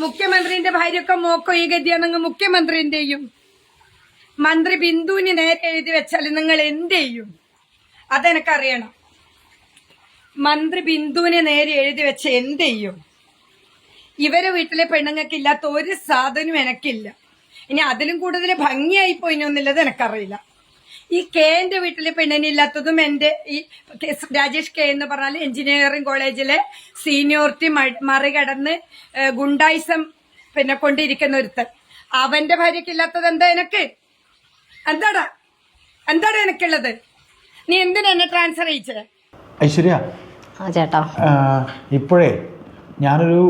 മുഖ്യമന്ത്രിന്റെ ഭാര്യയൊക്കെ മോക്കോ ഈ ഗതിയാണെങ്കിൽ മുഖ്യമന്ത്രിന്റെയും. മന്ത്രി ബിന്ദുവിന് നേരെ എഴുതി വെച്ചാൽ നിങ്ങൾ എന്ത് ചെയ്യും അതെനിക്കറിയണം. മന്ത്രി ബിന്ദുവിന് നേരെ എഴുതി വെച്ച എന്ത് ചെയ്യും ഇവരെ വീട്ടിലെ പെണ്ണുങ്ങൾക്ക് ഇല്ലാത്ത ഒരു സാധനവും എനക്കില്ല. ഇനി അതിലും കൂടുതൽ ഭംഗിയായി പോയിനൊന്നുള്ളത് എനക്കറിയില്ല. ഈ കെന്റെ വീട്ടിലെ പെണ്ണിനില്ലാത്തതും എന്റെ ഈ രാജേഷ് കെ എന്ന് പറഞ്ഞാൽ എഞ്ചിനീയറിംഗ് കോളേജിലെ സീനിയോറിറ്റി മറികടന്ന് ഗുണ്ടായിസം പിന്നെ കൊണ്ടിരിക്കുന്ന ഒരുത്തൻ. അവന്റെ ഭാര്യക്കില്ലാത്തത് എന്താ എനക്ക്? എന്താടാ? എന്താടാ എനക്കുള്ളത്? നീ എന്തിനാ എന്നെ ട്രാൻസ്ഫർ ചെയ്യിച്ചത്? ഐശ്വര്യ. ആ ചേട്ടാ. ആ, ഇപ്പോഴേ ഞാനൊരു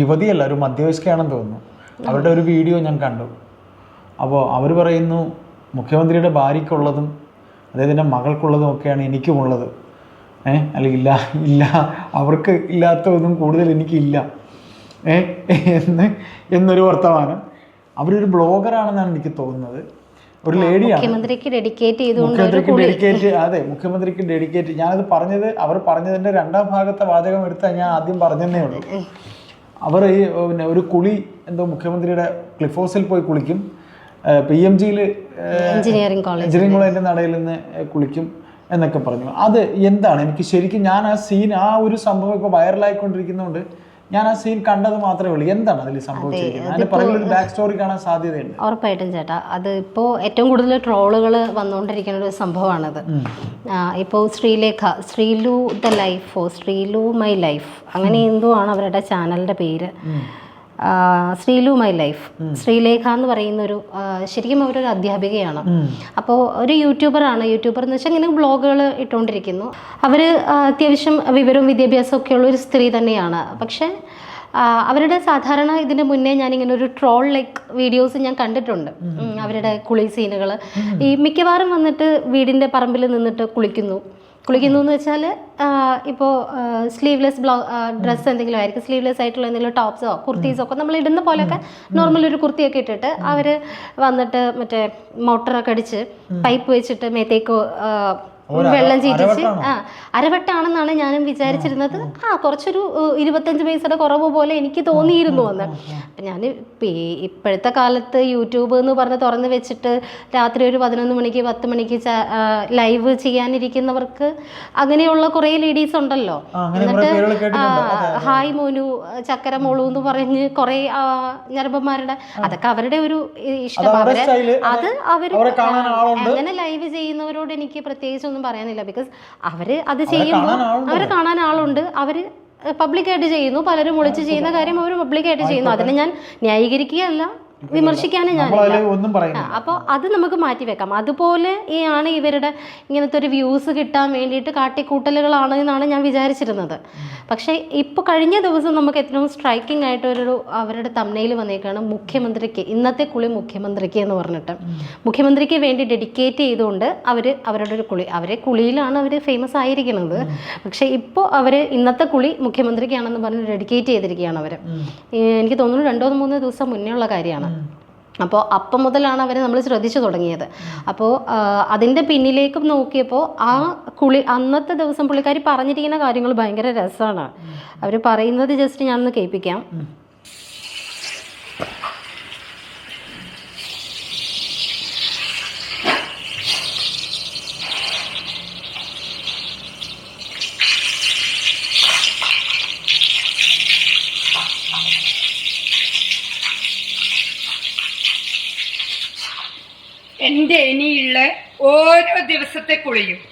യുവതിയല്ല ഒരു മധ്യവയസ്കയാണെന്ന് തോന്നുന്നു. അവരുടെ ഒരു വീഡിയോ ഞാൻ കണ്ടു. അപ്പോൾ അവർ പറയുന്നു മുഖ്യമന്ത്രിയുടെ ഭാര്യയ്ക്കുള്ളതും അദ്ദേഹത്തിന്റെ മകൾക്കുള്ളതും ഒക്കെയാണ് എനിക്കുമുള്ളത്. ഏ? അല്ലെങ്കിൽ ഇല്ല ഇല്ല. അവർക്ക് ഇല്ലാത്തതൊന്നും കൂടുതൽ എനിക്കില്ല. ഏ? എന്ന് എന്നൊരു വർത്തമാനം. അവരൊരു ബ്ലോഗറാണെന്നാണ് എനിക്ക് തോന്നുന്നത്. ഒരു ലേഡിയാണ്. മുഖ്യമന്ത്രിക്ക് ഡെഡിക്കേറ്റ് മുഖ്യമന്ത്രിക്ക് അതെ മുഖ്യമന്ത്രിക്ക് ഡെഡിക്കേറ്റ്. ഞാനത് പറഞ്ഞത് അവർ പറഞ്ഞതിന്റെ രണ്ടാം ഭാഗത്തെ വാചകം എടുത്താൽ ഞാൻ ആദ്യം പറഞ്ഞതേ ഉള്ളൂ. അവർ ഈ പിന്നെ ഒരു കുളി എന്തോ മുഖ്യമന്ത്രിയുടെ ക്ലിഫ് ഹൗസിൽ പോയി കുളിക്കും. പി എം ജിയിൽ എഞ്ചിനീയറിംഗ് കോളേജ് എഞ്ചിനീയറിംഗ് കോളേജിന്റെ നടയിൽ നിന്ന് കുളിക്കും എന്നൊക്കെ പറഞ്ഞു. അത് എന്താണ്? എനിക്ക് ശരിക്കും ഞാൻ ആ സീൻ ആ ഒരു സംഭവം ഇപ്പോൾ വൈറലായിക്കൊണ്ടിരിക്കുന്നതുകൊണ്ട് ഞാൻ ആ സീൻ കണ്ടത് മാത്രമേ ഉള്ളൂ. എന്താണ് അതിൽ സംഭവിച്ചിരിക്കുന്നത്? അതിന്റെ ഒരു ബാക്ക് സ്റ്റോറി കാണാൻ സാധ്യതയുണ്ട്. ഉറപ്പായിട്ടും ചേട്ടാ. അത് ഇപ്പോൾ ഏറ്റവും കൂടുതൽ ട്രോളുകൾ വന്നുകൊണ്ടിരിക്കുന്ന ഒരു സംഭവമാണത്. ഇപ്പോൾ Sreelekha Sreelu the life oh Sreelu my life. അങ്ങനെ എന്തോ ആണ് അവരുടെ ചാനലിന്റെ പേര്? ശ്രീലു മൈ ലൈഫ് ശ്രീലേഖ എന്ന് പറയുന്ന ഒരു ശരിക്കും അവരൊരു അധ്യാപികയാണ്. അപ്പോൾ ഒരു യൂട്യൂബറാണ് യൂട്യൂബർ എന്ന് വെച്ചാൽ ഇങ്ങനെ ബ്ലോഗുകൾ ഇട്ടുകൊണ്ടിരിക്കുന്നു അവർ അത്യാവശ്യം വിവരവും വിദ്യാഭ്യാസവും ഒക്കെ ഉള്ള ഒരു സ്ത്രീ തന്നെയാണ്. പക്ഷേ അവരുടെ സാധാരണ ഇതിന് മുന്നേ ഞാൻ ഇങ്ങനെ ഒരു ട്രോൾ ലൈക്ക് വീഡിയോസ് ഞാൻ കണ്ടിട്ടുണ്ട്. അവരുടെ കുളി സീനുകൾ ഈ മിക്കവാറും വന്നിട്ട് വീടിന്റെ പറമ്പിൽ നിന്നിട്ട് കുളിക്കുന്നു. കുളിക്കുന്നു എന്ന് വെച്ചാൽ ഇപ്പോൾ സ്ലീവ്ലെസ് ബ്ലൗ ഡ്രസ്സ് എന്തെങ്കിലും ആയിരിക്കും. സ്ലീവ്ലെസ് ആയിട്ടുള്ള എന്തെങ്കിലും ടോപ്സോ കുർത്തീസോ ഒക്കെ നമ്മൾ ഇടുന്ന പോലെയൊക്കെ നോർമൽ ഒരു കുർത്തിയൊക്കെ ഇട്ടിട്ട് അവർ വന്നിട്ട് മറ്റേ മോട്ടറൊക്കെ അടിച്ച് പൈപ്പ് വെച്ചിട്ട് മേത്തേക്ക് വെള്ളം ചീറ്റിച്ച്. ആ അരവട്ടാണെന്നാണ് ഞാനും വിചാരിച്ചിരുന്നത്. ആ കുറച്ചൊരു ഇരുപത്തഞ്ച് പൈസയുടെ കുറവ് പോലെ എനിക്ക് തോന്നിയിരുന്നു അന്ന്. അപ്പം ഞാൻ ഇപ്പോഴത്തെ കാലത്ത് യൂട്യൂബ് എന്ന് പറഞ്ഞ് തുറന്ന് വെച്ചിട്ട് രാത്രി ഒരു പതിനൊന്ന് മണിക്ക് പത്ത് മണിക്ക് ലൈവ് ചെയ്യാനിരിക്കുന്നവർക്ക് അങ്ങനെയുള്ള കുറേ ലേഡീസ് ഉണ്ടല്ലോ. ആ, ഹായ് മോനു ചക്കര മോളു എന്ന് പറഞ്ഞ് കുറേ ഞരമ്പന്മാരുടെ അതൊക്കെ അവരുടെ ഒരു ഇഷ്ടം. അത് അവർ അങ്ങനെ ലൈവ് ചെയ്യുന്നവരോട് എനിക്ക് പ്രത്യേകിച്ച് ഒന്നും പറയാനില്ല. ബിക്കോസ് അവർ അത് ചെയ്യുമ്പോൾ. അവരെ കാണാൻ ആളുണ്ട്. അവർ പബ്ലിക്കായിട്ട് ചെയ്യുന്നു. പലരും ഒളിച്ച് ചെയ്യുന്ന കാര്യം അവർ പബ്ലിക്കായിട്ട് ചെയ്യുന്നു. അതിനെ ഞാൻ ന്യായീകരിക്കുകയല്ല. വിമർശിക്കാനും ഞാൻ അപ്പോൾ അത് നമുക്ക് മാറ്റി വെക്കാം. അതുപോലെ ഈ ആണ് ഇവരുടെ ഇങ്ങനത്തെ ഒരു വ്യൂസ് കിട്ടാൻ വേണ്ടിയിട്ട് കാട്ടിക്കൂട്ടലുകളാണ് എന്നാണ് ഞാൻ വിചാരിച്ചിരുന്നത്. പക്ഷേ ഇപ്പോൾ കഴിഞ്ഞ ദിവസം നമുക്ക് ഏറ്റവും സ്ട്രൈക്കിംഗ് ആയിട്ട് ഒരു അവരുടെ തമ്മനയിൽ വന്നേക്കാണ് മുഖ്യമന്ത്രിക്ക് ഇന്നത്തെ കുളി മുഖ്യമന്ത്രിക്ക് എന്ന് പറഞ്ഞിട്ട്. മുഖ്യമന്ത്രിക്ക് വേണ്ടി ഡെഡിക്കേറ്റ് ചെയ്തുകൊണ്ട് അവർ അവരുടെ ഒരു കുളി അവരെ കുളിയിലാണ് അവർ ഫേമസ് ആയിരിക്കുന്നത്. പക്ഷേ ഇപ്പോൾ അവർ ഇന്നത്തെ കുളി മുഖ്യമന്ത്രിക്കാണെന്ന് പറഞ്ഞ് ഡെഡിക്കേറ്റ് ചെയ്തിരിക്കുകയാണ് അവർ എനിക്ക് തോന്നുന്നു രണ്ടോ മൂന്നോ ദിവസം മുന്നേ ഉള്ള കാര്യമാണ്. അപ്പോൾ അപ്പം മുതലാണ് അവരെ നമ്മൾ ശ്രദ്ധിച്ചു തുടങ്ങിയത്. അപ്പോൾ അതിന്റെ പിന്നിലേക്കും നോക്കിയപ്പോൾ ആ കുളി അന്നത്തെ ദിവസം പുള്ളിക്കാരി പറഞ്ഞിരിക്കുന്ന കാര്യങ്ങൾ ഭയങ്കര രസമാണ് അവർ പറയുന്നത് ജസ്റ്റ് ഞാനൊന്ന് കേൾപ്പിക്കാം. എന്റെ ഇനിയുള്ള ഓരോ ദിവസത്തെ കുളിയും.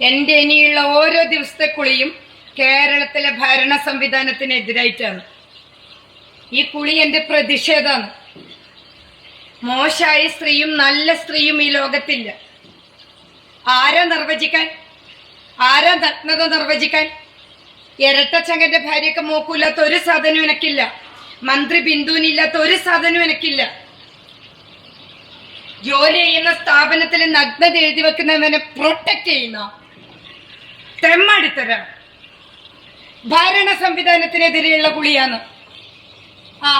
എന്റെ ഇനിയുള്ള ഓരോ ദിവസത്തെ കുളിയും കേരളത്തിലെ ഭരണ സംവിധാനത്തിനെതിരായിട്ടാണ്. ഈ കുളി എന്റെ പ്രതിഷേധമാണ്. മോശമായ സ്ത്രീയും നല്ല സ്ത്രീയും ഈ ലോകത്തില്ല. ആരാ നിർവചിക്കാൻ? ആരാ നഗ്നത നിർവചിക്കാൻ? ഇരട്ടച്ചങ്ങന്റെ ഭാര്യയൊക്കെ മോക്കൂല്ലാത്ത ഒരു സാധനവും എനിക്കില്ല. മന്ത്രി ബിന്ദുവിനില്ലാത്ത ഒരു സാധനവും എനിക്കില്ല. ജോലി ചെയ്യുന്ന സ്ഥാപനത്തിൽ നഗ്നത എഴുതി വെക്കുന്നവനെ പ്രൊട്ടക്ട് ചെയ്യുന്ന തെമ്മടിത്തര ഭരണ സംവിധാനത്തിനെതിരെയുള്ള കുളിയാണ് ആ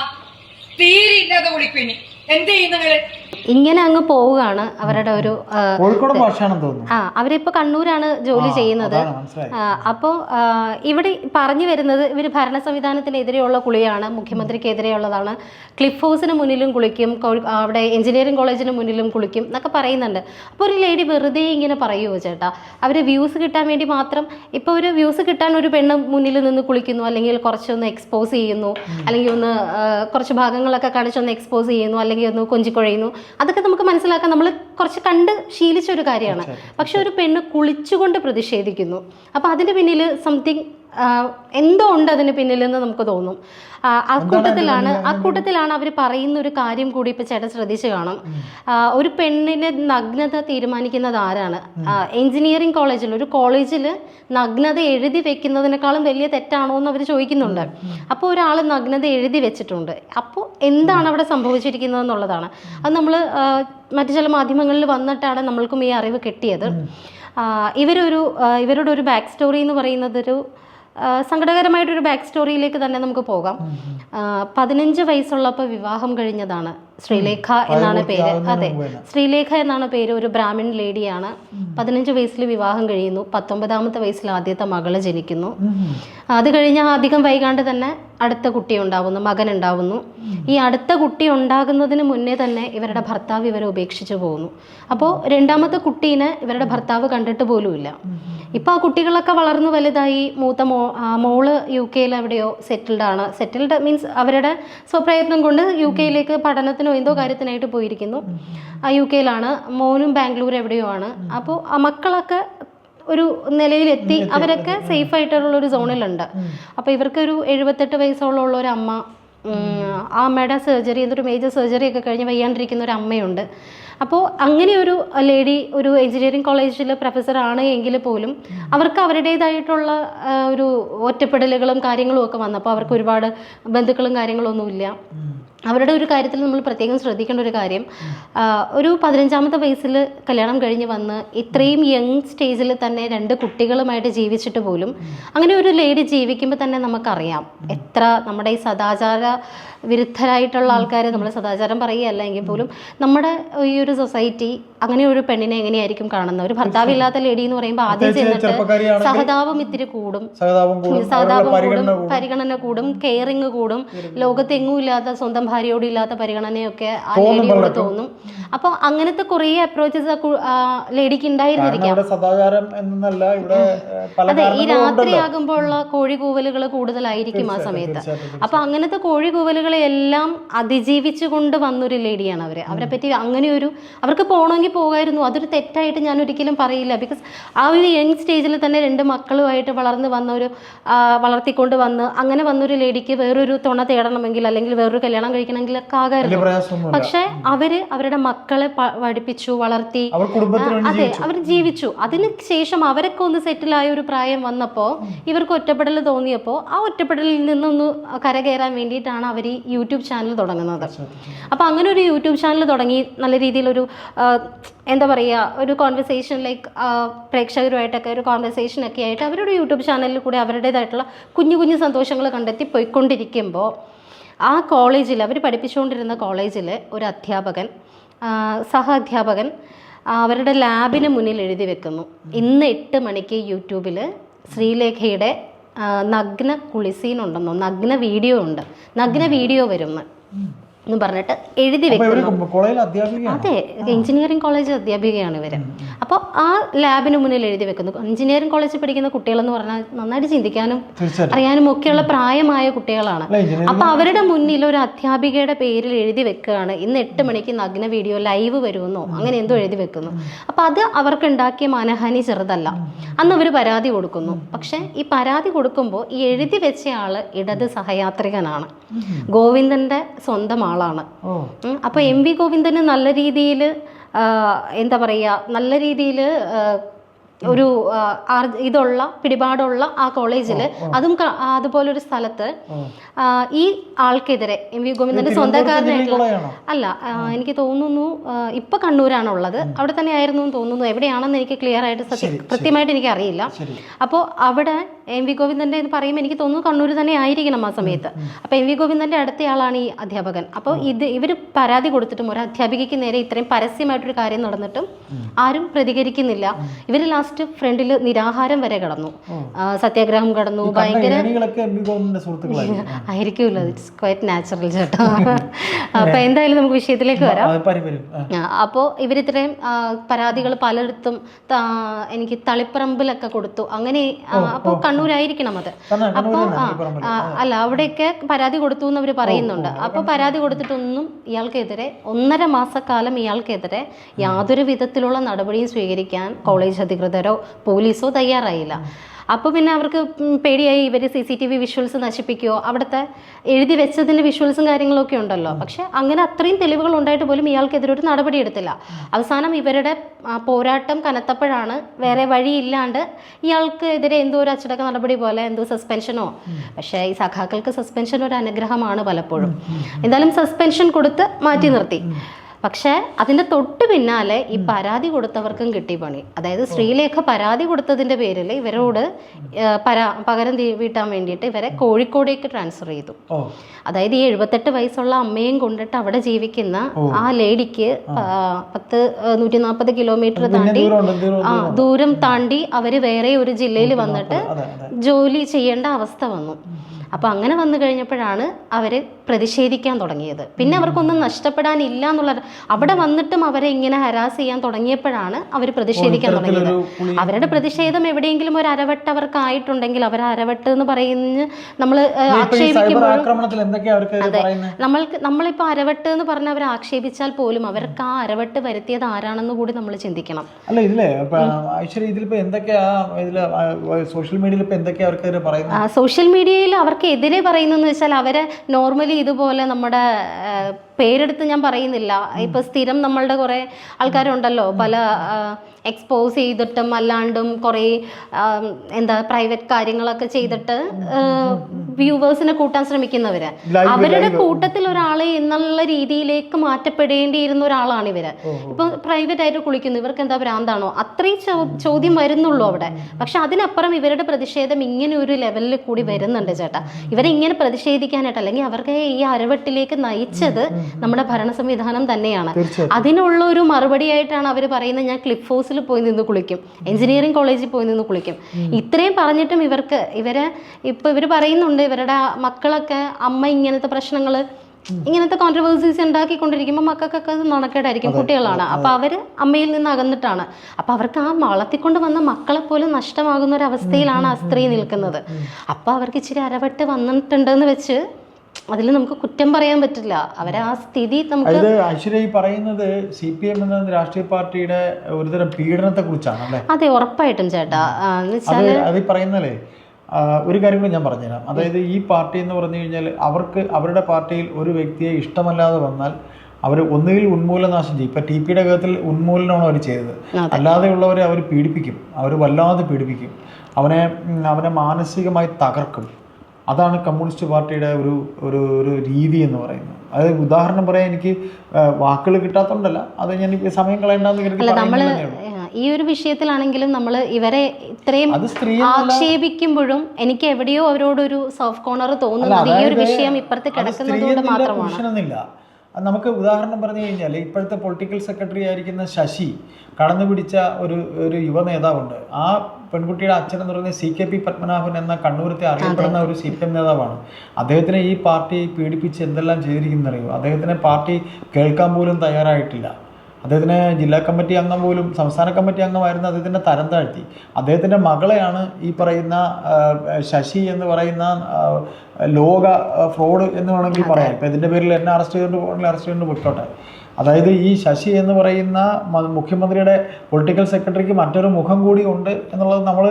തീരില്ലാതെ കുളിപ്പിനി എന്ത് ചെയ്യുന്നു നിങ്ങൾ? ഇങ്ങനെ അങ്ങ് പോവുകയാണ് അവരുടെ ഒരു ആ, അവരിപ്പോ കണ്ണൂരാണ് ജോലി ചെയ്യുന്നത്. അപ്പോ അപ്പോൾ ഇവിടെ പറഞ്ഞു വരുന്നത് ഇവർ ഭരണ സംവിധാനത്തിനെതിരെയുള്ള കുളിയാണ് മുഖ്യമന്ത്രിക്കെതിരെയുള്ളതാണ്. ക്ലിഫ് ഹൗസിന് മുന്നിലും കുളിക്കും അവിടെ എഞ്ചിനീയറിംഗ് കോളേജിന് മുന്നിലും കുളിക്കും എന്നൊക്കെ പറയുന്നുണ്ട്. അപ്പോൾ ഒരു ലേഡി വെറുതെ ഇങ്ങനെ പറയുമോ ചേട്ടാ? അവർ വ്യൂസ് കിട്ടാൻ വേണ്ടി മാത്രം ഇപ്പോൾ ഒരു വ്യൂസ് കിട്ടാൻ ഒരു പെണ്ണ് മുന്നിൽ നിന്ന് കുളിക്കുന്നു അല്ലെങ്കിൽ കുറച്ചൊന്ന് എക്സ്പോസ് ചെയ്യുന്നു അല്ലെങ്കിൽ ഒന്ന് കുറച്ച് ഭാഗങ്ങളൊക്കെ കാണിച്ചൊന്ന് എക്സ്പോസ് ചെയ്യുന്നു അല്ലെങ്കിൽ ഒന്ന് കൊഞ്ചിക്കുഴയുന്നു. അതൊക്കെ നമുക്ക് മനസ്സിലാക്കാൻ നമ്മൾ കുറച്ച് കണ്ട് ശീലിച്ച ഒരു കാര്യമാണ്. പക്ഷെ ഒരു പെണ്ണ് കുളിച്ചുകൊണ്ട് പ്രതിഷേധിക്കുന്നു. അപ്പോൾ അതിന്റെ പിന്നിൽ സംതിങ് എന്തോ ഉണ്ട് അതിന് പിന്നിലെന്ന് നമുക്ക് തോന്നും. അക്കൂട്ടത്തിലാണ് അക്കൂട്ടത്തിലാണ് അവർ പറയുന്ന ഒരു കാര്യം കൂടി ഇപ്പൊ ചേട്ടൻ ശ്രദ്ധിച്ചു കാണും. ഒരു പെണ്ണിന്റെ നഗ്നത തീരുമാനിക്കുന്നത് ആരാണ്? എഞ്ചിനീയറിംഗ് കോളേജിൽ ഒരു കോളേജിൽ നഗ്നത എഴുതി വെക്കുന്നതിനേക്കാളും വലിയ തെറ്റാണോ എന്ന് അവർ ചോദിക്കുന്നുണ്ട്. അപ്പോൾ ഒരാൾ നഗ്നത എഴുതി വെച്ചിട്ടുണ്ട്. അപ്പോൾ എന്താണ് അവിടെ സംഭവിച്ചിരിക്കുന്നത് എന്നുള്ളതാണ്. അത് നമ്മൾ മറ്റു ചില മാധ്യമങ്ങളിൽ വന്നിട്ടാണ് നമ്മൾക്കും ഈ അറിവ് കിട്ടിയത്. ഇവരൊരു ഇവരുടെ ഒരു ബാക്ക് സ്റ്റോറി എന്ന് പറയുന്നത് ഒരു സങ്കടകരമായിട്ടൊരു ബാക്ക് സ്റ്റോറിയിലേക്ക് തന്നെ നമുക്ക് പോകാം. പതിനഞ്ച് വയസ്സുള്ളപ്പോൾ വിവാഹം കഴിഞ്ഞതാണ്. ശ്രീലേഖ എന്നാണ് പേര്. അതെ. ശ്രീലേഖ എന്നാണ് പേര് ഒരു ബ്രാഹ്മിൺ ലേഡിയാണ്. പതിനഞ്ച് വയസ്സിൽ വിവാഹം കഴിയുന്നു. പത്തൊമ്പതാമത്തെ വയസ്സിൽ ആദ്യത്തെ മകൾ ജനിക്കുന്നു. അത് കഴിഞ്ഞ് അധികം വൈകാണ്ട് തന്നെ അടുത്ത കുട്ടി ഉണ്ടാവുന്നു മകൻ ഉണ്ടാവുന്നു. ഈ അടുത്ത കുട്ടി ഉണ്ടാകുന്നതിന് മുന്നേ തന്നെ ഇവരുടെ ഭർത്താവ് ഇവരെ ഉപേക്ഷിച്ചു പോകുന്നു. അപ്പോൾ രണ്ടാമത്തെ കുട്ടീനെ ഇവരുടെ ഭർത്താവ് കണ്ടിട്ട് പോലുമില്ല. ഇപ്പോൾ ആ കുട്ടികളൊക്കെ വളർന്നു വലുതായി മൂത്ത മോ മോൾ യു കെയിൽ എവിടെയോ സെറ്റിൽഡ് ആണ് സെറ്റിൽഡ് മീൻസ് അവരുടെ സ്വപ്രയത്നം കൊണ്ട് യു കെയിലേക്ക് പഠനത്തിനോ എന്തോ കാര്യത്തിനായിട്ട് പോയിരിക്കുന്നു. ആ യു കെയിലാണ്. മോനും ബാംഗ്ലൂർ എവിടെയോ ആണ് അപ്പോൾ ആ മക്കളൊക്കെ ഒരു നിലയിലെത്തി. അവരൊക്കെ സേഫ് ആയിട്ടുള്ള ഒരു സോണിലുണ്ട് അപ്പോൾ ഇവർക്കൊരു എഴുപത്തെട്ട് വയസ്സോളമുള്ള ഒരു അമ്മ ആ അമ്മയുടെ സർജറി എന്തൊരു മേജർ സർജറി ഒക്കെ കഴിഞ്ഞ് വയ്യാണ്ടിരിക്കുന്ന ഒരു അമ്മയുണ്ട്. അപ്പോൾ അങ്ങനെ ഒരു ലേഡി ഒരു എഞ്ചിനീയറിംഗ് കോളേജിൽ പ്രൊഫസർ ആണ് എങ്കിൽ പോലും അവർക്ക് അവരുടേതായിട്ടുള്ള ഒരു ഒറ്റപ്പെടലുകളും കാര്യങ്ങളും ഒക്കെ വന്നപ്പോൾ അവർക്ക് ഒരുപാട് ബന്ധുക്കളും കാര്യങ്ങളൊന്നുമില്ല. അവരുടെ ഒരു കാര്യത്തിൽ നമ്മൾ പ്രത്യേകം ശ്രദ്ധിക്കേണ്ട ഒരു കാര്യം ഒരു പതിനഞ്ചാമത്തെ വയസ്സിൽ കല്യാണം കഴിഞ്ഞ് വന്ന് ഇത്രയും യങ് സ്റ്റേജിൽ തന്നെ രണ്ട് കുട്ടികളുമായിട്ട് ജീവിച്ചിട്ട് പോലും അങ്ങനെ ഒരു ലേഡി ജീവിക്കുമ്പോൾ തന്നെ നമുക്കറിയാം എത്ര നമ്മുടെ ഈ സദാചാര വിരുദ്ധരായിട്ടുള്ള ആൾക്കാരെ നമ്മൾ സദാചാരം പറയുകയല്ല എങ്കിൽ പോലും നമ്മുടെ ഈ ഒരു സൊസൈറ്റി അങ്ങനെ ഒരു പെണ്ണിനെ എങ്ങനെയായിരിക്കും കാണുന്നത്? ഒരു ഭർത്താവില്ലാത്ത ലേഡി എന്ന് പറയുമ്പോൾ ആദ്യം ചെന്നിട്ട് സഹതാപം ഇത്തിരി കൂടും. സഹതാപം കൂടും പരിഗണന കൂടും കെയറിങ് കൂടും ലോകത്തെങ്ങും ഇല്ലാത്ത സ്വന്തം ഭാര്യയോട് ഇല്ലാത്ത പരിഗണനയൊക്കെ ആ ലേഡിയോട് തോന്നും. അപ്പോൾ അങ്ങനത്തെ കുറേ അപ്രോച്ചസ് ലേഡിക്ക് ഉണ്ടായിരുന്നിരിക്കാം. അതെ ഈ രാത്രിയാകുമ്പോഴുള്ള രാത്രിയാകുമ്പോൾ ഉള്ള കോഴി കൂവലുകൾ കൂടുതലായിരിക്കും ആ സമയത്ത്. അപ്പൊ അങ്ങനത്തെ കോഴി കൂവലുകളെ എല്ലാം അതിജീവിച്ചു കൊണ്ട് വന്നൊരു ലേഡിയാണ് അവർ അവരെ പറ്റി അങ്ങനെ ഒരു അവർക്ക് പോകണമെങ്കിൽ പോകായിരുന്നു. അതൊരു തെറ്റായിട്ട് ഞാൻ ഒരിക്കലും പറയില്ല. ബിക്കോസ് ആ ഒരു യങ് സ്റ്റേജിൽ തന്നെ രണ്ട് മക്കളുമായിട്ട് വളർന്ന് വന്ന ഒരു വളർത്തിക്കൊണ്ട് വന്ന് അങ്ങനെ വന്നൊരു ലേഡിക്ക് വേറൊരു തുണ തേടണമെങ്കിൽ അല്ലെങ്കിൽ വേറൊരു കല്യാണം കഴിക്കണമെങ്കിൽ ഒക്കെ ആകായിരുന്നു പക്ഷെ അവർ അവരുടെ മക്കളെ പഠിപ്പിച്ചു വളർത്തി. അതെ അവർ ജീവിച്ചു. അതിന് ശേഷം അവരൊക്കെ ഒന്ന് സെറ്റിലായ ഒരു പ്രായം വന്നപ്പോൾ ഇവർക്ക് ഒറ്റപ്പെടൽ തോന്നിയപ്പോൾ ആ ഒറ്റപ്പെടലിൽ നിന്നൊന്ന് കരകയറാൻ വേണ്ടിയിട്ടാണ് അവർ യൂട്യൂബ് ചാനൽ തുടങ്ങുന്നത്. അപ്പോൾ അങ്ങനെ ഒരു യൂട്യൂബ് ചാനൽ തുടങ്ങി നല്ല രീതിയിലൊരു എന്താ പറയുക ഒരു കോൺവെർസേഷൻ ലൈക്ക് പ്രേക്ഷകരുമായിട്ടൊക്കെ ഒരു കോൺവെർസേഷൻ ഒക്കെ ആയിട്ട് അവരുടെ യൂട്യൂബ് ചാനലിൽ കൂടി അവരുടേതായിട്ടുള്ള കുഞ്ഞു കുഞ്ഞു സന്തോഷങ്ങൾ കണ്ടെത്തി പോയിക്കൊണ്ടിരിക്കുമ്പോൾ ആ കോളേജിൽ അവർ പഠിപ്പിച്ചുകൊണ്ടിരുന്ന കോളേജിൽ ഒരു അധ്യാപകൻ സഹ അധ്യാപകൻ അവരുടെ ലാബിന് മുന്നിൽ എഴുതി വെക്കുന്നു. ഇന്ന് എട്ട് മണിക്ക് യൂട്യൂബിൽ ശ്രീലേഖയുടെ നഗ്ന കുളിസീനുണ്ടെന്നോ നഗ്ന വീഡിയോ ഉണ്ട് നഗ്ന വീഡിയോ വരുമെന്ന് എന്ന് പറഞ്ഞിട്ട് എഴുതി വെക്കുന്നു. അതെ എഞ്ചിനീയറിംഗ് കോളേജ് അധ്യാപികയാണ് ഇവർ അപ്പോൾ ആ ലാബിന് മുന്നിൽ എഴുതി വെക്കുന്നു. എഞ്ചിനീയറിംഗ് കോളേജിൽ പഠിക്കുന്ന കുട്ടികളെന്ന് പറഞ്ഞാൽ നന്നായിട്ട് ചിന്തിക്കാനും അറിയാനും ഒക്കെയുള്ള പ്രായമായ കുട്ടികളാണ്. അപ്പോൾ അപ്പൊ അവരുടെ മുന്നിൽ ഒരു അധ്യാപികയുടെ പേരിൽ എഴുതി വെക്കുകയാണ്. ഇന്ന് എട്ട് മണിക്ക് നഗ്ന വീഡിയോ ലൈവ് വരുമെന്നോ അങ്ങനെ എന്തോ എഴുതി വെക്കുന്നു. അപ്പോൾ അത് അവർക്ക് ഉണ്ടാക്കിയ മാനഹാനി ചെറുതല്ല. അന്ന് അവർ പരാതി കൊടുക്കുന്നു. പക്ഷേ ഈ പരാതി കൊടുക്കുമ്പോൾ ഈ എഴുതി വെച്ച ആൾ ഇടത് സഹയാത്രികനാണ്. ഗോവിന്ദന്റെ സ്വന്തം ആളാണ്. അപ്പോൾ എം വി ഗോവിന്ദന് നല്ല രീതിയിൽ എന്താ പറയുക നല്ല രീതിയിൽ ഒരു ഇതുള്ള പിടിപാടുള്ള ആ കോളേജിൽ അതും അതുപോലൊരു അതുപോലെ ഒരു സ്ഥലത്ത് ഈ ആൾക്കെതിരെ എം വി ഗോവിന്ദന്റെ സ്വന്തക്കാരനായിട്ടുള്ള? അല്ല എനിക്ക് തോന്നുന്നു ഇപ്പൊ കണ്ണൂരാണുള്ളത്. അവിടെ തന്നെ ആയിരുന്നു എന്ന് തോന്നുന്നു. എവിടെയാണെന്ന് എനിക്ക് ക്ലിയർ ആയിട്ട് സത്യം കൃത്യമായിട്ട് എനിക്ക് അറിയില്ല. അപ്പോൾ അവിടെ എം വി ഗോവിന്ദന്റെ എന്ന് പറയുമ്പോൾ എനിക്ക് തോന്നുന്നു കണ്ണൂർ തന്നെ ആയിരിക്കണം ആ സമയത്ത്. അപ്പോൾ എം വി ഗോവിന്ദന്റെ അടുത്തയാളാണ് ഈ അധ്യാപകൻ. അപ്പോൾ ഇത് ഇവർ പരാതി കൊടുത്തിട്ടും ഒരു അധ്യാപികയ്ക്ക് നേരെ ഇത്രയും പരസ്യമായിട്ടൊരു കാര്യം നടന്നിട്ടും ആരും പ്രതികരിക്കുന്നില്ല. ഇവർ ലാസ്റ്റ് ഫ്രണ്ടിൽ നിരാഹാരം വരെ കടന്നു. സത്യാഗ്രഹം കടന്നു. ഭയങ്കര ആയിരിക്കുമല്ലോ. ഇറ്റ്സ് ക്വൈറ്റ് നാച്ചുറൽ ചേട്ടാ. അപ്പൊ എന്തായാലും നമുക്ക് വിഷയത്തിലേക്ക് വരാം. അപ്പോ. അപ്പോൾ ഇവരിത്രയും പരാതികൾ പലയിടത്തും എനിക്ക് തളിപ്പറമ്പിലൊക്കെ കൊടുത്തു. അങ്ങനെ അപ്പോൾ കണ്ണൂരായിരിക്കണം അത്. അപ്പോ അപ്പോൾ അല്ല അവിടെയൊക്കെ പരാതി കൊടുത്തു എന്ന് അവർ പറയുന്നുണ്ട്. അപ്പോൾ പരാതി കൊടുത്തിട്ടൊന്നും ഇയാൾക്കെതിരെ ഒന്നര മാസക്കാലം ഇയാൾക്കെതിരെ യാതൊരു വിധത്തിലുള്ള നടപടിയും സ്വീകരിക്കാൻ കോളേജ് അധികൃതരോ പോലീസോ തയ്യാറായില്ല. അപ്പോൾ പിന്നെ അവർക്ക് പേടിയായി ഇവർ C C T V visuals നശിപ്പിക്കുകയോ അവിടുത്തെ എഴുതി വെച്ചതിന്റെ വിഷ്വൽസും കാര്യങ്ങളൊക്കെ ഉണ്ടല്ലോ. പക്ഷെ അങ്ങനെ അത്രയും തെളിവുകൾ ഉണ്ടായിട്ട് പോലും ഇയാൾക്കെതിരെ ഒരു നടപടി എടുത്തില്ല. അവസാനം ഇവരുടെ പോരാട്ടം കനത്തപ്പോഴാണ് വേറെ വഴിയില്ലാണ്ട് ഇയാൾക്ക് എതിരെ എന്തോ ഒരു അച്ചടക്ക നടപടി പോലെ എന്തോ സസ്പെൻഷനോ പക്ഷേ ഈ സഖാക്കൾക്ക് സസ്പെൻഷൻ ഒരു അനുഗ്രഹമാണ് പലപ്പോഴും. എന്തായാലും സസ്പെൻഷൻ കൊടുത്ത് മാറ്റി നിർത്തി. പക്ഷേ അതിന്റെ തൊട്ട് പിന്നാലെ ഈ പരാതി കൊടുത്തവർക്കും കിട്ടി പണി. അതായത് ശ്രീലേഖ പരാതി കൊടുത്തതിന്റെ പേരിൽ ഇവരോട് പരാ പകരം വീട്ടാൻ വേണ്ടിയിട്ട് ഇവരെ കോഴിക്കോടേക്ക് ട്രാൻസ്ഫർ ചെയ്തു. അതായത് ഈ എഴുപത്തെട്ട് വയസ്സുള്ള അമ്മയും കൊണ്ടിട്ട് അവിടെ ജീവിക്കുന്ന ആ ലേഡിക്ക് പത്ത് നൂറ്റി നാൽപ്പത് കിലോമീറ്റർ താണ്ടി ആ ദൂരം താണ്ടി അവർ വേറെ ഒരു ജില്ലയിൽ വന്നിട്ട് ജോലി ചെയ്യേണ്ട അവസ്ഥ വന്നു. അപ്പോൾ അങ്ങനെ വന്നു കഴിഞ്ഞപ്പോഴാണ് അവർ പ്രതിഷേധിക്കാൻ തുടങ്ങിയത്. പിന്നെ അവർക്കൊന്നും നഷ്ടപ്പെടാനില്ല എന്നുള്ള അവിടെ വന്നിട്ടും അവരെ ഇങ്ങനെ ഹരാസ് ചെയ്യാൻ തുടങ്ങിയപ്പോഴാണ് അവർ പ്രതിഷേധിക്കാൻ തുടങ്ങിയത്. അവരുടെ പ്രതിഷേധം എവിടെയെങ്കിലും ഒരു അരവട്ട് അവർക്ക് ആയിട്ടുണ്ടെങ്കിൽ അവർ അരവട്ട് എന്ന് പറയുന്ന നമ്മൾ അതെ. നമ്മൾക്ക് നമ്മളിപ്പോൾ അരവട്ട് എന്ന് പറഞ്ഞ് അവർ ആക്ഷേപിച്ചാൽ പോലും അവർക്ക് ആ അരവട്ട് വരുത്തിയത് ആരാണെന്ന് കൂടി നമ്മൾ ചിന്തിക്കണം. അല്ല ഇതിലേ ഐശ്വര്യ ഇതിലിപ്പോ എന്തൊക്കെയാ സോഷ്യൽ മീഡിയയിൽ ഇപ്പൊ എന്തൊക്കെയാ അവർക്കെതിരെ പറയുന്നത് ആ, സോഷ്യൽ മീഡിയയിൽ അവർക്ക് എതിരെ പറയുന്നതെന്ന് വെച്ചാൽ അവരെ നോർമലി ഇതുപോലെ നമ്മുടെ പേരെടുത്ത് ഞാൻ പറയുന്നില്ല. ഇപ്പൊ സ്ഥിരം നമ്മളുടെ കുറേ ആൾക്കാരുണ്ടല്ലോ. പല എക്സ്പോസ് ചെയ്തിട്ടും അല്ലാണ്ടും കുറേ എന്താ പ്രൈവറ്റ് കാര്യങ്ങളൊക്കെ ചെയ്തിട്ട് വ്യൂവേഴ്സിനെ കൂട്ടാൻ ശ്രമിക്കുന്നവര്. അവരുടെ കൂട്ടത്തിൽ ഒരാളെ എന്നുള്ള രീതിയിലേക്ക് മാറ്റപ്പെടേണ്ടിയിരുന്ന ഒരാളാണ് ഇവർ. ഇപ്പൊ പ്രൈവറ്റ് ആയിട്ട് കുളിക്കുന്നു. ഇവർക്ക് എന്താ ഭ്രാന്താണോ? അത്രയും ചോദ്യം വരുന്നുള്ളൂ അവിടെ. പക്ഷെ അതിനപ്പുറം ഇവരുടെ പ്രതിഷേധം ഇങ്ങനെ ഒരു ലെവലിൽ കൂടി വരുന്നുണ്ട് ചേട്ടാ. ഇവരെ ഇങ്ങനെ പ്രതിഷേധിക്കാനായിട്ട് അല്ലെങ്കിൽ അവർക്ക് ഈ അരവട്ടിലേക്ക് നയിച്ചത് നമ്മുടെ ഭരണ സംവിധാനം തന്നെയാണ്. അതിനുള്ള ഒരു മറുപടി ആയിട്ടാണ് അവർ പറയുന്നത് ഞാൻ ക്ലിഫ് ഹൗസിൽ പോയി നിന്ന് കുളിക്കും. എഞ്ചിനീയറിംഗ് കോളേജിൽ പോയി നിന്ന് കുളിക്കും. ഇത്രയും പറഞ്ഞിട്ടും ഇവർക്ക് ഇവരെ ഇപ്പൊ ഇവർ പറയുന്നുണ്ട് ഇവരുടെ മക്കളൊക്കെ അമ്മ ഇങ്ങനത്തെ പ്രശ്നങ്ങൾ ഇങ്ങനത്തെ കോൺട്രവേഴ്സീസ് ഉണ്ടാക്കിക്കൊണ്ടിരിക്കുമ്പോൾ മക്കൾക്കൊക്കെ അത് നടക്കേടായിരിക്കും കുട്ടികളാണ്. അപ്പൊ അവർ അമ്മയിൽ നിന്ന് അകന്നിട്ടാണ്. അപ്പൊ അവർക്ക് ആ വളർത്തിക്കൊണ്ട് വന്ന മക്കളെ പോലും നഷ്ടമാകുന്ന ഒരു അവസ്ഥയിലാണ് ആ സ്ത്രീ നിൽക്കുന്നത്. അപ്പൊ അവർക്ക് ഇച്ചിരി അരവട്ട് വന്നിട്ടുണ്ടെന്ന് വെച്ച് അതിൽ നമുക്ക് കുറ്റം പറയാൻ പറ്റില്ല. അവരെ ആ സ്ഥിതി നമുക്ക് ഐശ്വര്യ ഈ പറയുന്നത് സി പി എം എന്ന രാഷ്ട്രീയ പാർട്ടിയുടെ ഒരുതരം പീഡനത്തെ കുറിച്ചാണ് അല്ലേ അതെ ഉറപ്പായിട്ടും ചേട്ടാ. അത് പറയുന്നല്ലേ ഒരു കാര്യം കൂടി ഞാൻ പറഞ്ഞുതരാം. അതായത് ഈ പാർട്ടി എന്ന് പറഞ്ഞു കഴിഞ്ഞാൽ അവർക്ക് അവരുടെ പാർട്ടിയിൽ ഒരു വ്യക്തിയെ ഇഷ്ടമല്ലാതെ വന്നാൽ അവർ ഒന്നുകിൽ ഉന്മൂലനാശം ചെയ്യും. ഇപ്പം ടി പിയുടെ കാര്യത്തിൽ ഉന്മൂലനമാണ് അവർ ചെയ്തത്. അല്ലാതെയുള്ളവരെ അവർ പീഡിപ്പിക്കും. അവർ വല്ലാതെ പീഡിപ്പിക്കും. അവനെ അവനെ മാനസികമായി തകർക്കും. അതാണ് കമ്മ്യൂണിസ്റ്റ് പാർട്ടിയുടെ ഒരു ഒരു ഒരു രീതി എന്ന് പറയുന്നത്. അതായത് ഉദാഹരണം പറയാൻ എനിക്ക് വാക്കുകൾ കിട്ടാത്തതുകൊണ്ടല്ല അത് ഞാൻ സമയം കളയണ്ടെന്ന് ഈ ഒരു വിഷയത്തിലാണെങ്കിലും നമ്മൾ ഇവരെ ഇത്രയും അത് ആക്ഷേപിക്കുമ്പോഴും എനിക്ക് എവിടെയോ അവരോടൊരു സോഫ്റ്റ് കോർണർ തോന്നുന്നത് ഈ ഒരു വിഷയം ഇപ്പുറത്ത് കിടക്കുന്നതുകൊണ്ട് മാത്രമാണ്. നമുക്ക് ഉദാഹരണം പറഞ്ഞു കഴിഞ്ഞാൽ ഇപ്പോഴത്തെ പൊളിറ്റിക്കൽ സെക്രട്ടറി ആയിരിക്കുന്ന ശശി കടന്നു പിടിച്ച ഒരു ഒരു യുവ നേതാവുണ്ട് ആ പെൺകുട്ടിയുടെ അച്ഛൻ എന്ന് പറയുന്നത് സി കെ പി പത്മനാഭൻ എന്ന കണ്ണൂരത്തെ അറിയപ്പെടുന്ന ഒരു സി പി എം നേതാവാണ്. അദ്ദേഹത്തിനെ ഈ പാർട്ടി പീഡിപ്പിച്ച് എന്തെല്ലാം ചെയ്തിരിക്കുന്നറിയോ അദ്ദേഹത്തിനെ പാർട്ടി കേൾക്കാൻ പോലും തയ്യാറായിട്ടില്ല. അദ്ദേഹത്തിന് ജില്ലാ കമ്മിറ്റി അംഗം പോലും സംസ്ഥാന കമ്മിറ്റി അംഗമായിരുന്ന അദ്ദേഹത്തിന്റെ തരം താഴ്ത്തി. അദ്ദേഹത്തിന്റെ മകളെയാണ് ഈ പറയുന്ന ശശി എന്ന് പറയുന്ന ലോക ഫ്രോഡ് എന്ന് വേണമെങ്കിൽ പറയാം. ഇപ്പം ഇതിന്റെ പേരിൽ എന്നെ അറസ്റ്റ് ചെയ്തുകൊണ്ട് പോകണമെങ്കിൽ അറസ്റ്റ് ചെയ്തുകൊണ്ട് പൊയ്ക്കോട്ടെ. അതായത് ഈ ശശി എന്ന് പറയുന്ന മുഖ്യമന്ത്രിയുടെ പൊളിറ്റിക്കൽ സെക്രട്ടറിക്ക് മറ്റൊരു മുഖം കൂടി ഉണ്ട് എന്നുള്ളത് നമ്മൾ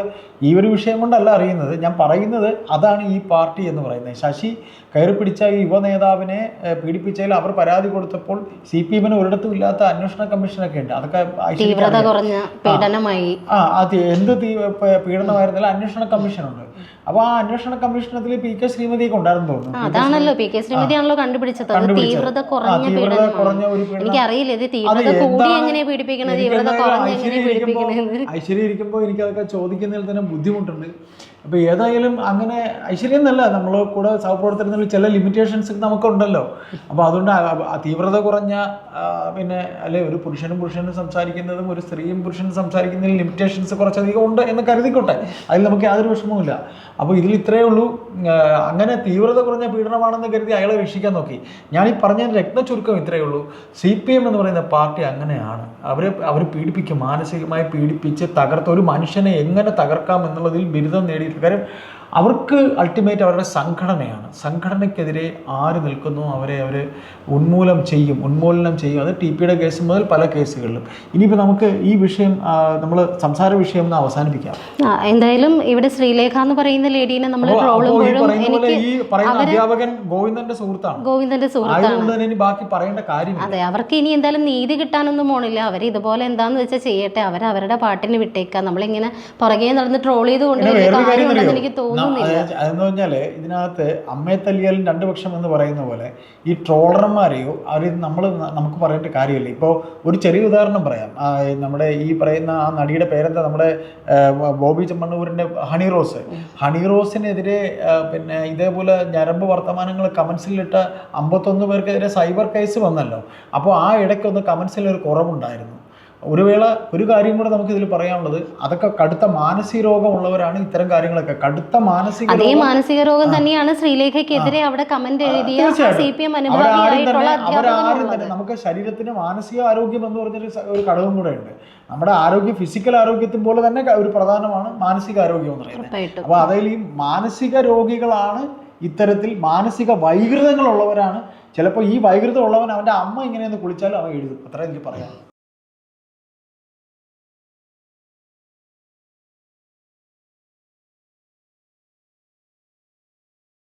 ഈ ഒരു വിഷയം കൊണ്ടല്ല അറിയുന്നത്. ഞാൻ പറയുന്നത് അതാണ് ഈ പാർട്ടി എന്ന് പറയുന്നത്. ശശി കയറി പിടിച്ച ഈ യുവനേതാവിനെ പീഡിപ്പിച്ചതിൽ അവർ പരാതി കൊടുത്തപ്പോൾ സി പി എമ്മിന് ഒരിടത്തും ഇല്ലാത്ത അന്വേഷണ കമ്മീഷനൊക്കെ ഉണ്ട്. അതൊക്കെ തീവ്രത കുറഞ്ഞ പീഡനമായി. ആ അത് എന്ത് തീ അന്വേഷണ പീഡനമായിരുന്നാലും അന്വേഷണ കമ്മീഷനുണ്ട്. അപ്പോൾ ആ അന്വേഷണ കമ്മീഷണത്തിൽ പി കെ ശ്രീമതിയൊക്കെ ഉണ്ടായിരുന്നു തോന്നുന്നു. അതാണല്ലോ പി കെ ശ്രീമതി ആണല്ലോ കണ്ടുപിടിച്ചത്. തീവ്രത കുറഞ്ഞ പീഡനം. എനിക്കറിയില്ല ഇത് തീവ്രത കൂടി എങ്ങനെ പീഡിപ്പിക്കണത്? തീവ്രത കുറഞ്ഞ എങ്ങനെ ഐശ്വര്യ ഇരിക്കുമ്പോൾ- പീഡിപ്പിക്കണത് ഐശ്വര്യ ഇരിക്കുമ്പോൾ എനിക്കതൊക്കെ ചോദിക്കുന്നതിൽ തന്നെ ബുദ്ധിമുട്ടുണ്ട്. അപ്പോൾ ഏതായാലും അങ്ങനെ ഐശ്വര്യം എന്നല്ല നമ്മൾ കൂടെ സഹപ്രവർത്തനത്തിൽ ചില ലിമിറ്റേഷൻസ് നമുക്കുണ്ടല്ലോ. അപ്പോൾ അതുകൊണ്ട് തീവ്രത കുറഞ്ഞ പിന്നെ അല്ലെ ഒരു പുരുഷനും പുരുഷനും സംസാരിക്കുന്നതും ഒരു സ്ത്രീയും പുരുഷനും സംസാരിക്കുന്നതിൽ ലിമിറ്റേഷൻസ് കുറച്ചധികം ഉണ്ട് എന്ന് കരുതിക്കോട്ടെ. അതിൽ നമുക്ക് യാതൊരു വിഷമവുമില്ല. അപ്പോൾ ഇതിൽ ഇത്രയേ ഉള്ളൂ. അങ്ങനെ തീവ്രത കുറഞ്ഞ പീഡനമാണെന്ന് കരുതി അയാളെ രക്ഷിക്കാൻ നോക്കി. ഞാൻ ഈ പറഞ്ഞ രക്ത ചുരുക്കം ഇത്രയേ ഉള്ളൂ. സി പി എം എന്ന് പറയുന്ന പാർട്ടി അങ്ങനെയാണ്. അവരെ അവർ പീഡിപ്പിക്കും മാനസികമായി പീഡിപ്പിച്ച് തകർത്ത ഒരു മനുഷ്യനെ എങ്ങനെ തകർക്കാം എന്നുള്ളതിൽ ബിരുദം നേടിയിട്ടുണ്ട്. കാര്യം അവർക്ക് അൾട്ടിമേറ്റ് അവരുടെ സംഘടനയാണ്. സംഘടനയ്ക്കെതിരെ ആര് നിൽക്കുന്നു അവരെ അവർ ഉന്മൂലം ചെയ്യും. ഉന്മൂലനം ചെയ്യും. അത് ടി പിയുടെ കേസ് മുതൽ പല കേസുകളിലും ഇനിയിപ്പോൾ നമുക്ക് ഈ വിഷയം നമ്മൾ സംസാര വിഷയം ഒന്ന് അവസാനിപ്പിക്കാം. എന്തായാലും ഇവിടെ ശ്രീലേഖ എന്ന് പറയുന്ന ലേഡീനെ നമ്മൾ ഈ പറയുന്ന അധ്യാപകൻ ഗോവിന്ദന്റെ സുഹൃത്താണ്. ഗോവിന്ദന്റെ സുഹൃത്താണ്. ബാക്കി പറയേണ്ട കാര്യം അതെ അവർക്ക് ഇനി എന്തായാലും നീതി കിട്ടാനൊന്നും പോണില്ല. അവർ ഇതുപോലെ എന്താന്ന് വെച്ചാൽ ചെയ്യട്ടെ. അവർ അവരുടെ പാട്ടിന് വിട്ടേക്കാം. നമ്മളിങ്ങനെ പുറകെ നടന്ന് ട്രോൾ ചെയ്തുകൊണ്ട്? എനിക്ക് ന- തോന്നുന്നില്ല. അതായത് അതെന്ന് പറഞ്ഞാൽ ഇതിനകത്ത് അമ്മയെ തല്ലിയാലും രണ്ടു പക്ഷം എന്ന് പറയുന്ന പോലെ ഈ ട്രോളർമാരെയോ അവർ നമ്മൾ നമുക്ക് പറയേണ്ട കാര്യമില്ല. ഇപ്പോൾ ഒരു ചെറിയ ഉദാഹരണം പറയാം. നമ്മുടെ ഈ പറയുന്ന ആ നടിയുടെ പേരെന്താ? നമ്മുടെ ബോബി ചെമ്മണ്ണൂരിന്റെ ഹണി റോസ്. ഹണി റോസിനെതിരെ പിന്നെ ഇതേപോലെ ഞരമ്പ് വർത്തമാനങ്ങൾ കമൻസിലിട്ട അമ്പത്തൊന്ന് പേർക്കെതിരെ സൈബർ കേസ് വന്നല്ലോ. അപ്പോൾ ആ ഇടയ്ക്കൊന്ന് കമൻസിൽ ഒരു കുറവുണ്ടായിരുന്നു. ഒരു വേള ഒരു കാര്യം കൂടെ നമുക്ക് ഇതിൽ പറയാനുള്ളത്. അതൊക്കെ കടുത്ത മാനസിക രോഗമുള്ളവരാണ് ഇത്തരം കാര്യങ്ങളൊക്കെ. കടുത്ത മാനസിക അതേ മാനസിക രോഗം തന്നെയാണ് ശ്രീലേഖയ്ക്കെതിരെ അവിടെ കമന്റ് എഴുതിയ തീർച്ചയായിട്ടും. സി പി എം അവരാരും അനുഭാവിയായിട്ടുള്ള തന്നെ നമുക്ക് ശരീരത്തിന് മാനസിക ആരോഗ്യം എന്ന് പറഞ്ഞൊരു ഒരു ഘടകം കൂടെ ഉണ്ട്. നമ്മുടെ ആരോഗ്യ ഫിസിക്കൽ ആരോഗ്യത്തെ പോലെ തന്നെ ഒരു പ്രധാനമാണ് മാനസിക ആരോഗ്യം എന്ന് പറയുന്നത്. അപ്പൊ അതിൽ ഈ മാനസിക രോഗികളാണ് ഇത്തരത്തിൽ മാനസിക വൈകൃതങ്ങളുള്ളവരാണ്. ചിലപ്പോൾ ഈ വൈകൃതം ഉള്ളവൻ അവന്റെ അമ്മ ഇങ്ങനെയൊന്ന് കുളിച്ചാലും അവൻ എഴുതും. അത്ര എനിക്ക് പറയാം